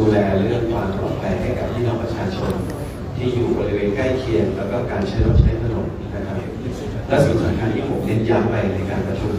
ดูแลเรื่องความปลอดภัยให้กับพี่น้องประชาชน ที่อยู่บริเวณใกล้เคียง แล้วก็การใช้รถใช้ถนนนะครับและสิ่งสำคัญที่ผมเน้นย้ำไปในการประชุม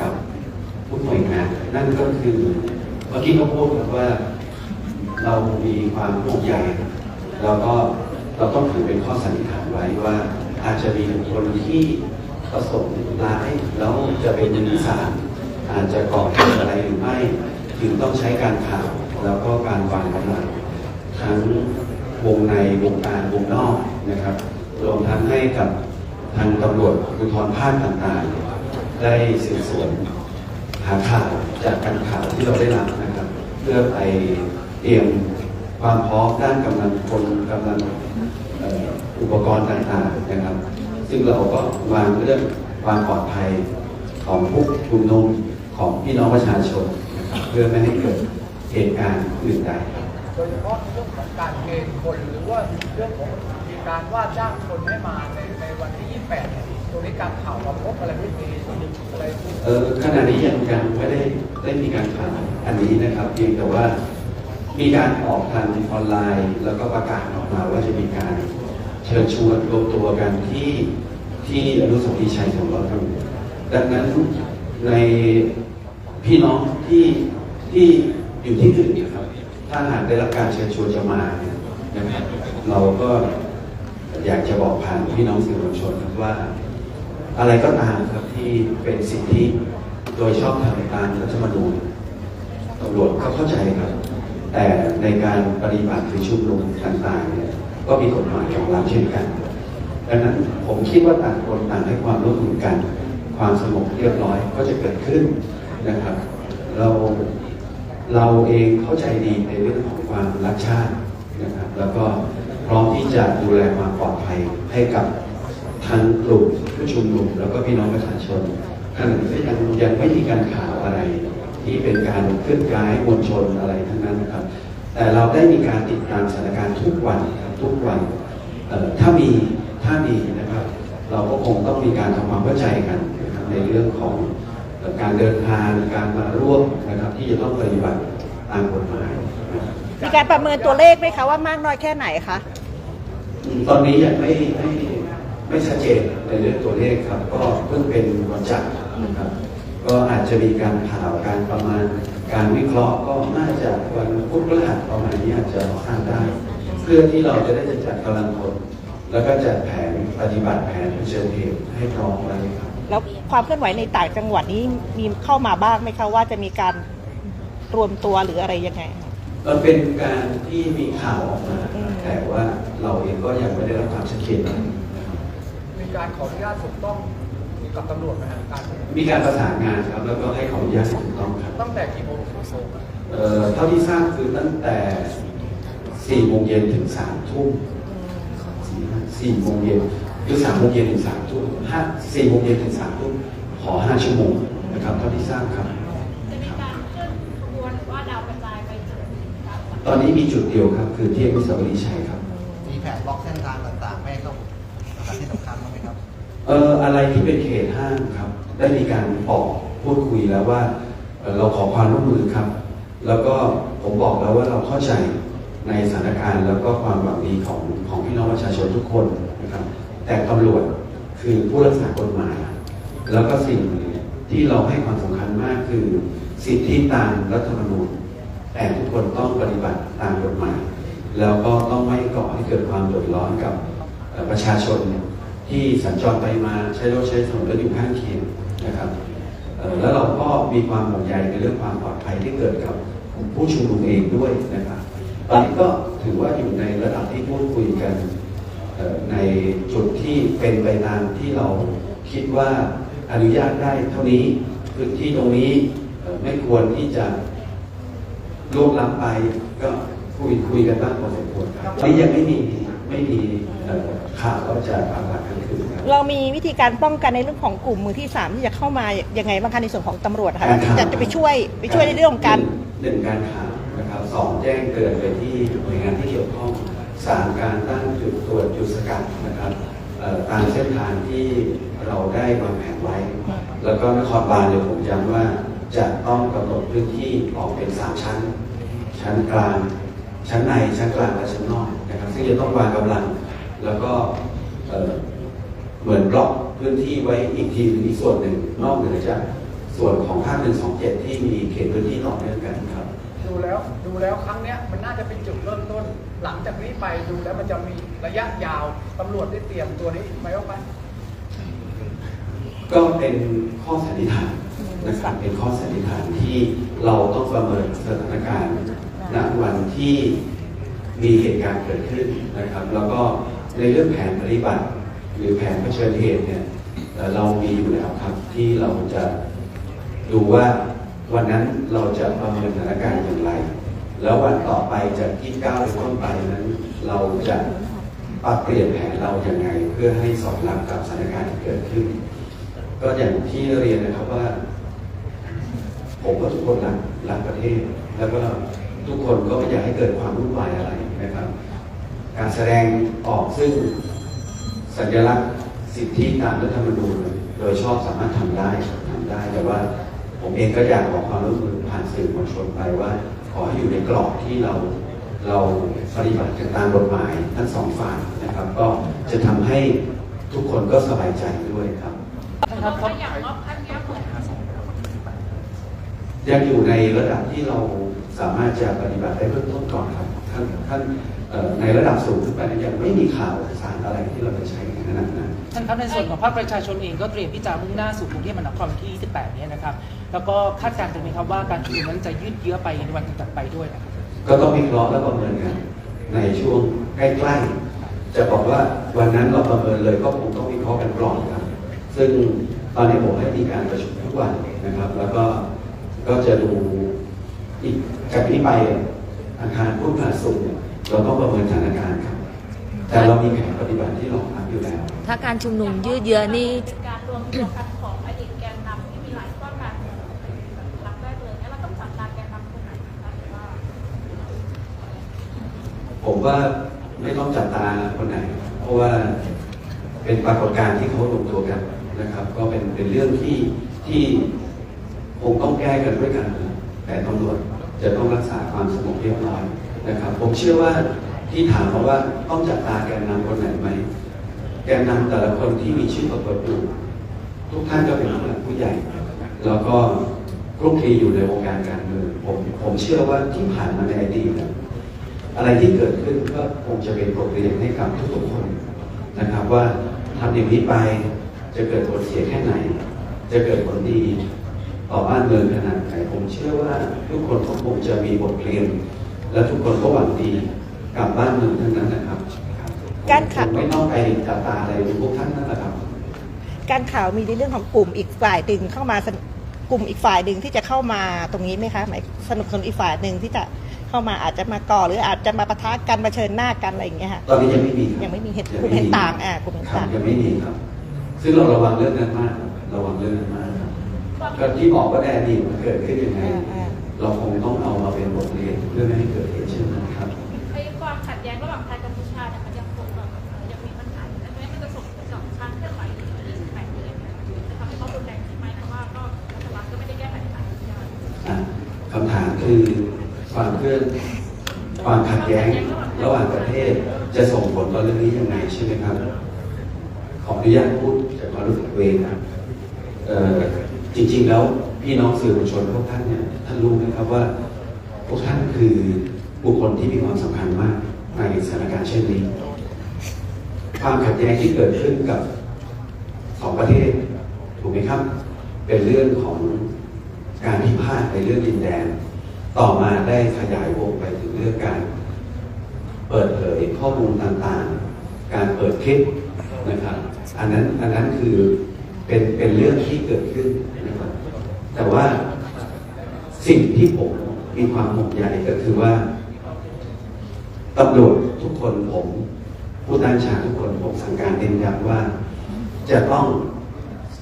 กับผู้หน่วยงานนั่นก็คือเมื่อกี้เขาพูดว่าเรามีความห่วงใยแล้วก็เราต้องถือเป็นข้อสันนิษฐานไว้ว่าอาจจะมีบุคคลที่ประสงค์ร้ายแล้วจะเป็นมือที่สามอาจจะก่อเหตุอะไรหรือไม่ถึงต้องใช้การข่าว แล้วก็การวางกำลังทั้งวงในวงการวงนอกนะครับรวมทั้งให้กับทางตำรวจภูธรภาคต่างๆ ได้สืบสวนหาข่าวจากการข่าวที่เราได้รับนะครับ เพื่อไปเตรียมความพร้อมด้านกำลังคนกำลังอุปกรณ์ต่างๆนะครับ ซึ่งเราก็วางเรื่องความปลอดภัยของผู้ชุมนุมของพี่น้องประชาชนนะครับเพื่อไม่ให้เกิด เหตุการณ์อื่นใดครับโดยเฉพาะเรื่องของการเกณฑ์คนหรือว่าเรื่องของมีการว่าจ้างคนให้มาในในวันที่ 28เนี่ยตรงนี้การข่าวเราพบอะไรไม่มีอะไรที่เออขณะนี้ยังยังไม่ได้ได้มีการข่าวอันนี้นะครับเพียงแต่ว่ามีการออกทางออนไลน์ แล้วก็ประกาศออกมาว่าจะมีการเชิญชวนรวมตัวกันที่ที่อนุสาวรีย์ชัยสมรภูมิดังนั้นในพี่น้องที่ที่ อยู่ที่อื่นนะครับ ถ้าหากได้รับการเชิญชวนจะมาเนี่ยนะครับเราก็อยากจะบอกผ่านพี่น้องสื่อมวลชนครับว่า อะไรก็ตามครับที่เป็นสิทธิโดยชอบธรรมตามรัฐธรรมนูญตำรวจก็เข้าใจครับ แต่ในการปฏิบัติหรือชุมนุมต่างๆเนี่ยก็มีกฎหมายของเราเช่นกันดังนั้นผมคิดว่าต่างคนต่างให้ความร่วมมือกัน ความสงบเรียบร้อยก็จะเกิดขึ้นนะครับ เรา เราเองเข้าใจดีในเรื่องของความรักชาตินะครับ แล้วก็พร้อมที่จะดูแลความปลอดภัยให้กับทั้งกลุ่มผู้ชุมนุมแล้วก็พี่น้องประชาชนขณะนี้ยังยังไม่มีการข่าวอะไร ที่เป็นการเคลื่อนย้ายมวลชนอะไรทั้งนั้นนะครับ แต่เราได้มีการติดตามสถานการณ์ทุกวันครับทุกวันถ้ามีถ้ามีนะครับ เราก็คงต้องมีการทำความเข้าใจกันในเรื่องของ การเดินทางการมาร่วมนะครับที่จะต้องปฏิบัติตามกฎหมายนะครับมีการประเมินตัวเลขไหมคะว่ามากน้อยแค่ไหนคะตอนนี้ยังไม่ไม่ไม่ชัดเจนในเรื่องตัวเลขครับ ก็เพิ่งเป็นวันจันทร์นะครับ ก็อาจจะมีการข่าวการประมาณ การวิเคราะห์ก็น่าจะวันพุธพฤหัสประมาณนี้อาจจะทราบได้ เพื่อที่เราจะได้จัดกำลังคนแล้วก็จัดแผนปฏิบัติแผนเผชิญเหตุให้พร้อมไว้ครับ แล้วความเคลื่อนไหวในต่างจังหวัดนี้มีเข้ามาบ้างไหมคะว่าจะมีการรวมตัวหรืออะไรยังไง มันเป็นการที่มีข่าวออกมาอืมแต่ว่าเราเองก็ยังไม่ได้รับความชัดเจนนะครับมีการขออนุญาตถูกต้องกับตำรวจไหมฮะการมีการประสานงานครับแล้วก็ให้ขออนุญาตถูกต้องครับตั้งแต่กี่โมงถึงกี่โมงเอ่อเท่าที่ทราบคือตั้งแต่4โมงเย็นถึง3ทุ่ม4โมงเย็นหรือ3โมงเย็นถึง3ทุ่ม ห้า4โมงเย็นถึง3ทุ่มขอ5ชั่วโมงนะครับเท่าที่ทราบครับ จะมีการเคลื่อนขบวนหรือว่าดาวกระจายไปจุดต่างๆตอนนี้มีจุดเดียวครับ คือที่อนุสาวรีย์ชัยครับ มีแผนบล็อกเส้นทางต่างๆ ไม่ให้เข้าสถานที่สำคัญบ้างไหมครับ เอ่ออะไรที่เป็นเขตห้างครับ ได้มีการบอกพูดคุยแล้วว่าเอ่อเราขอความร่วมมือครับ แล้วก็ผมบอกแล้วว่าเราเข้าใจในสถานการณ์แล้วก็ความหวังดีของของพี่น้องประชาชนทุกคนนะครับ แต่ตำรวจ คือผู้รักษากฎหมาย แล้วก็สิ่งที่เราให้ความสำคัญมากคือสิทธิตามรัฐธรรมนูญ แต่ทุกคนต้องปฏิบัติตามกฎหมาย แล้วก็ต้องไม่ก่อให้เกิดความเดือดร้อนกับประชาชนที่สัญจรไปมาใช้รถใช้ถนนและอยู่ข้างเคียงนะครับแล้วเราก็มีความห่วงใยในเรื่องความปลอดภัยที่เกิดกับผู้ชุมนุมเองด้วยนะครับตอนนี้ก็ถือว่าอยู่ในระดับที่พูดคุยกัน ในจุดที่เป็นไปตามที่เราคิดว่าอนุญาตได้เท่านี้พื้นที่ตรงนี้เอ่อไม่ควรที่จะล่วงล้ำไปก็คุยคุยกันบ้างพอสมควรครับนี่ยังไม่มีไม่มีเอ่อข่าวว่าจะปรากฏกันขึ้นครับเรามีวิธีการป้องกันในเรื่องของกลุ่มมือที่สามที่จะเข้ามายังไงบ้างคะในส่วนของตำรวจคะการข่าวจะจะไปช่วยไปช่วยในเรื่องของการหนึ่งการข่าวนะครับสองแจ้งเตือนไปที่หน่วยงานที่เกี่ยวข้อง สามการตั้งจุดตรวจจุดสกัดนะครับตามเส้นทางที่เราได้วางแผนไว้ แล้วก็นครบาลเนี่ยผมย้ำว่าจะต้องกำหนดพื้นที่ออกเป็นสามชั้น ชั้นกลาง ชั้นใน ชั้นกลาง และชั้นนอกนะครับ ซึ่งจะต้องวางกำลัง แล้วก็เหมือนบล็อกพื้นที่ไว้อีกทีหนึงอีกส่วนหนึ่งนอกเหนือจากส่วนของภาคหนึ่งสองเจ็ดที่มีเขตพื้นที่ต่อเนื่องกันครับ ดูแล้วดูแล้วครั้งเนี้ยมันน่าจะเป็นจุดเริ่มต้น หลังจากนี้ไปดูแล้วมันจะมีระยะยาวตำรวจได้เตรียมตัวนี้ไหมว่าไปก็เป็นข้อสันนิษฐานนะครับเป็นข้อสันนิษฐานที่เราต้องประเมินสถานการณ์ณวันที่มีเหตุการณ์เกิดขึ้นนะครับ แล้วก็ในเรื่องแผนปฏิบัติ หรือแผนเผชิญเหตุเนี่ยเอ่อเรามีอยู่แล้วครับที่เราจะดูว่า วันนั้นเราจะประเมินสถานการณ์อย่างไร แล้ววันต่อไปจากที่ก้าวเป็นต้นไปนั้น เราจะปรับเปลี่ยนแผนเราอย่างไงเพื่อให้สอดรับกับสถานการณ์ที่เกิดขึ้น ก็อย่างที่เรียนนะครับว่า ผมก็ทุกคนรักรักประเทศ แล้วก็ทุกคนก็ไม่อยากให้เกิดความวุ่นวายอะไรนะครับ การแสดงออกซึ่งสัญลักษณ์สิทธิตามรัฐธรรมนูญโดยชอบสามารถทำได้ทำได้แต่ว่า ผมเองก็อยากขอความร่วมมือผ่านสื่อมวลชนไปว่า ขอให้อยู่ในกรอบที่เราเราปฏิบัติกันตามกฎหมายทั้งสองฝ่ายนะครับ ก็จะทำให้ทุกคนก็สบายใจด้วยครับยังอยู่ในระดับที่เราสามารถจะปฏิบัติได้เบื้องต้นก่อนครับท่านท่านในระดับสูงขึ้นไปยังไม่มีข่าวสารอะไรที่เราจะใช้ในขนาดนั้นท่านครับในส่วนของภาคประชาชนเองก็เตรียมที่จะมุ่งหน้าสู่กรุงเทพมหานครที่ 28 นี้นะครับ แล้วก็คาดการณ์ตรงนี้ครับว่าการชุมนุมนั้นจะยืดเยื้อไปในวันถัดๆไปด้วยนะครับก็ต้องวิเคราะห์และประเมินกันในช่วงใกล้ๆ จะบอกว่าวันนั้นเราประเมินเลยก็คงต้องวิเคราะห์กันก่อนครับ ซึ่งตอนนี้ผมให้มีการประชุมทุกวันนะครับ แล้วก็ก็จะดูอีกจากนี้ไปอาคารพุทธาสุขเนี่ยเราต้องประเมินสถานการณ์ครับ แต่เรามีแผนปฏิบัติที่รองรับอยู่แล้ว ถ้าการชุมนุมยืดเยื้อนี่เป็นการรวมตัวกันของอดีตแกนนำที่มีหลายข้อการเมืองรับได้เลยแล้วเราต้องจับตาแกนนำคนไหนนะคะหรือว่า ผมว่าไม่ต้องจับตาคนไหน เพราะว่าเป็นปรากฏการณ์ที่เขารวมตัวกันนะครับ ก็เป็นเป็นเรื่องที่ที่คงต้องแก้กันด้วยกันแต่ตำรวจจะต้องรักษาความสงบเรียบร้อยนะครับ ผมเชื่อว่าที่ถามมาว่าต้องจับตาแกนนำคนไหนไหมแกนนำแต่ละคนที่มีชื่อปรากฏอยู่ทุกท่านก็เป็นผู้หลักผู้ใหญ่ แล้วก็คลุกคลีอยู่ในวงการการเมืองผมผมเชื่อว่าที่ผ่านมาในอดีต อะไรที่เกิดขึ้นก็คงจะเป็นบทเรียนให้กับทุกๆคนนะครับ ว่าทำอย่างนี้ไปจะเกิดผลเสียแค่ไหน จะเกิดผลดีต่อบ้านเมืองขนาดไหนผมเชื่อว่าทุกคนก็คงจะมีบทเรียน และทุกคนก็หวังดีกับบ้านเมืองทั้งนั้นนะครับ การขัดไม่ต้องไปจับตาอะไรพวกท่านนั่นแหละครับ การข่าวมีในเรื่องของกลุ่มอีกฝ่ายหนึ่งเข้ามาสนกลุ่มอีกฝ่ายหนึ่งที่จะเข้ามาตรงนี้ไหมคะหมายสนับสนุนอีกฝ่ายหนึ่งที่จะ เข้ามาอาจจะมาก่อหรืออาจจะมาปะทะกันมาเผชิญหน้ากันอะไรอย่างเงี้ยค่ะตอนนี้ยังไม่มีครับยังไม่มีเหตุยังกลุ่มเห็นต่างอ่ากลุ่มเห็นครับต่างยังไม่มีครับ ซึ่งเราระวังเรื่องนั้นมากครับระวังเรื่องนั้นมากครับก็ที่บอกว่าในอดีตมันเกิดขึ้นยังไงอ่าอ่าเราคงต้องเอามาเป็นบทเรียน ขัดแย้งระหว่างประเทศจะส่งผลต่อเรื่องนี้ยังไงใช่ไหมครับ ขออนุญาตพูดจากความรู้สึกตัวเองนะจริง ๆ แล้วพี่น้องสื่อมวลชนพวกท่านเนี่ยท่านรู้ไหมครับว่าพวกท่านคือบุคคลที่มีความสำคัญมากในสถานการณ์เช่นนี้ ความขัดแย้งที่เกิดขึ้นกับสองประเทศถูกไหมครับ เป็นเรื่องของการพิพาทในเรื่องดินแดน ต่อมาได้ขยายวงไปถึงเรื่องการ เปิดเผยข้อมูลต่างๆ การเปิดคลิปนะครับอันนั้นอันนั้นคือเป็นเป็นเรื่องที่เกิดขึ้นนะครับแต่ว่าสิ่งที่ผมมีความห่วงใยก็คือว่าตำรวจทุกคนผมผู้ตั้งฉากทุกคนผมสั่งการเน้นย้ำว่า จะต้อง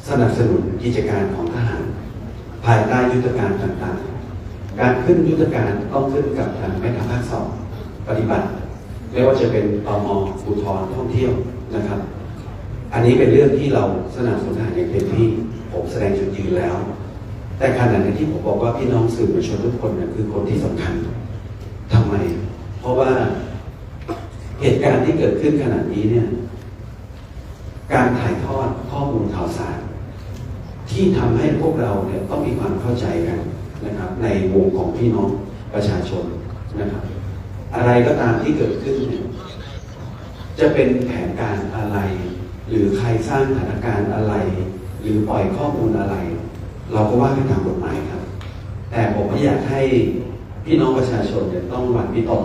สนับสนุนกิจการของทหาร ภายใต้ยุทธการต่างๆ การขึ้นยุทธการต้องขึ้นกับทางแม่ทัพภาคสองปฏิบัติไม่ว่าจะเป็นตมภูธรท่องเที่ยวนะครับ อันนี้เป็นเรื่องที่เราสนับสนุนหารอย่างเต็มที่ผมแสดงจุดยืนแล้ว แต่ขณะนี้ที่ผมบอกว่าพี่น้องสื่อมวลชนทุกคนเนี่ยคือคนที่สำคัญทำไม เพราะว่าเหตุการณ์ที่เกิดขึ้นขณะนี้เนี่ย การถ่ายทอดข้อมูลข่าวสาร ที่ทำให้พวกเราเนี่ยต้องมีความเข้าใจกัน นะครับในวงของพี่น้องประชาชนนะครับอะไรก็ตามที่เกิดขึ้นเนี่ยจะเป็นแผนการอะไร หรือใครสร้างสถานการณ์อะไร หรือปล่อยข้อมูลอะไร เราก็ว่ากันตามกฎหมายครับ แต่ผมไม่อยากให้พี่น้องประชาชนเนี่ยต้องหวั่นวิตก